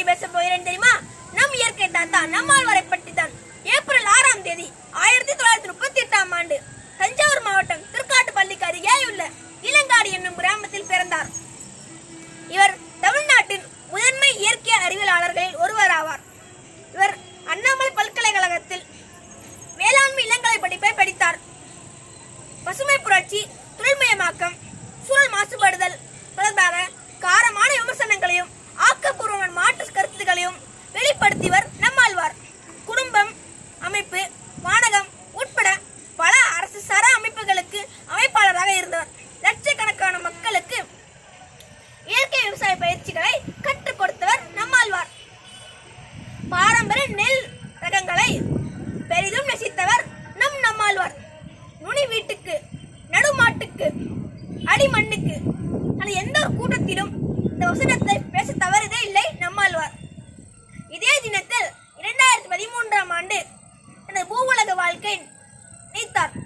பற்றி பேச போகிறேன் தெரியுமா? நம் இயற்கை தான் தான் நம்மாழ்வாரை பற்றி தான். ஏப்ரல் ஆறாம் தேதி ஆயிரத்தி தொள்ளாயிரத்தி முப்பத்தி எட்டாம் ஆண்டு தஞ்சாவூர் மாவட்டம் திருக்காட்டுப்பள்ளிக்கு உள்ள இளங்காடு என்னும் கிராமத்தில் பிறந்தார். இவர் தமிழ்நாட்டின் முதன்மை இயற்கை அறிவியலாளர்களில் ஒருவர் ஆவார் இவர் அண்ணாமலை பல்கலைக்கழகத்தில் வேளாண்மை இளங்கலை படிப்பை படித்தார். பசுமை புரட்சி தொழில்மயமாக்கம் விவசாய பயிற்சிகளை கற்றுக் கொடுத்தவர் நம்மாழ்வார். பாரம்பரிய நெல் ரகங்களை பெரிதும் நசித்தவர் நம் நம்மாழ்வார். நுனி வீட்டுக்கு நடுமாட்டுக்கு அடிமண்ணுக்கு ஆனால் எந்த ஒரு கூட்டத்திலும் இந்த வசனத்தை பேச தவறுதே இல்லை நம்மாழ்வார். இதே தினத்தில் இரண்டாயிரத்தி பதிமூன்றாம் ஆண்டு எனது உலக வாழ்க்கை நீத்தார்